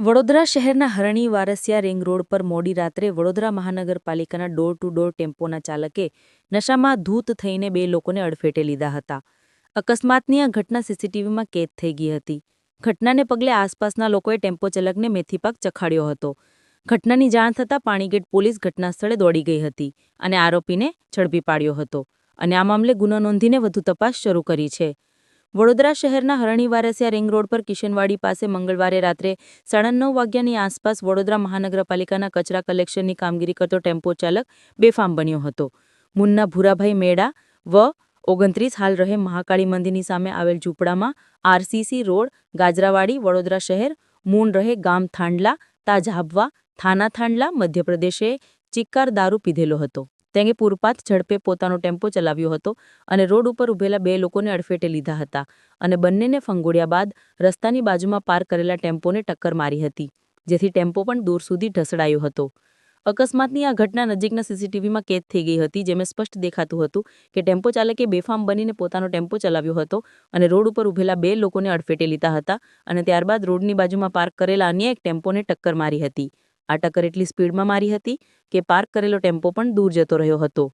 વડોદરા શહેરના હરણી Varasiya ring road પર મોડી રાત્રે વડોદરા મહાનગરપાલિકાના ડોર ટુ ડોર ટેમ્પોના ચાલકે નશામાં ધૂત થઈને બે લોકોને અડફેટે લીધા હતા. અકસ્માતની આ ઘટના સીસીટીવીમાં કેદ થઈ ગઈ હતી. ઘટનાને પગલે આસપાસના લોકોએ ટેમ્પો ચાલકને મેથીપાક ચખાડ્યો હતો. ઘટનાની જાણ થતાં પાણીગેટ પોલીસ ઘટનાસ્થળે દોડી ગઈ હતી અને આરોપીને ઝડપી પાડ્યો હતો અને આ મામલે ગુનો નોંધીને વધુ તપાસ શરૂ કરી છે. વડોદરા શહેરના હરણી વારસિયા રિંગ રોડ પર કિશનવાડી પાસે મંગળવારે રાત્રે સાડા નવ વાગ્યાની આસપાસ વડોદરા મહાનગરપાલિકાના કચરા કલેક્શનની કામગીરી કરતો ટેમ્પો ચાલક બેફામ બન્યો હતો. મુન્ના ભૂરાભાઈ મેડા વ ઓગણત્રીસ હાલ રહે મહાકાળી મંદિરની સામે આવેલ ઝૂંપડામાં આરસીસી રોડ, ગાજરાવાડી, વડોદરા શહેર, મૂન રહે ગામ થાંડલા, તાજ હાબવા, થાના થાંડલા, મધ્યપ્રદેશે ચિક્કાર દારૂ પીધેલો હતો. તેણે પૂરપાત ઝડપે પોતાનો ટેમ્પો ચલાવ્યો હતો અને રોડ ઉપર ઊભેલા બે લોકોને અડફેટે લીધા હતા અને બંનેને ફંગોળ્યા બાદ રસ્તાની બાજુમાં પાર્ક કરેલા ટેમ્પોને ટક્કર મારી હતી, જેથી ટેમ્પો પણ દૂર સુધી ઢસડાયો હતો. અકસ્માતની આ ઘટના નજીકના સીસીટીવીમાં કેદ થઈ ગઈ હતી, જેમાં સ્પષ્ટ દેખાતું હતું કે ટેમ્પો ચાલકે બેફામ બનીને પોતાનો ટેમ્પો ચલાવ્યો હતો અને રોડ ઉપર ઊભેલા બે લોકોને અડફેટે લીધા હતા અને ત્યારબાદ રોડની બાજુમાં પાર્ક કરેલા અન્ય એક ટેમ્પોને ટક્કર મારી હતી. આ ટક્કર એટલી સ્પીડમાં મારી હતી કે પાર્ક કરેલો ટેમ્પો પણ દૂર જતો રહ્યો હતો.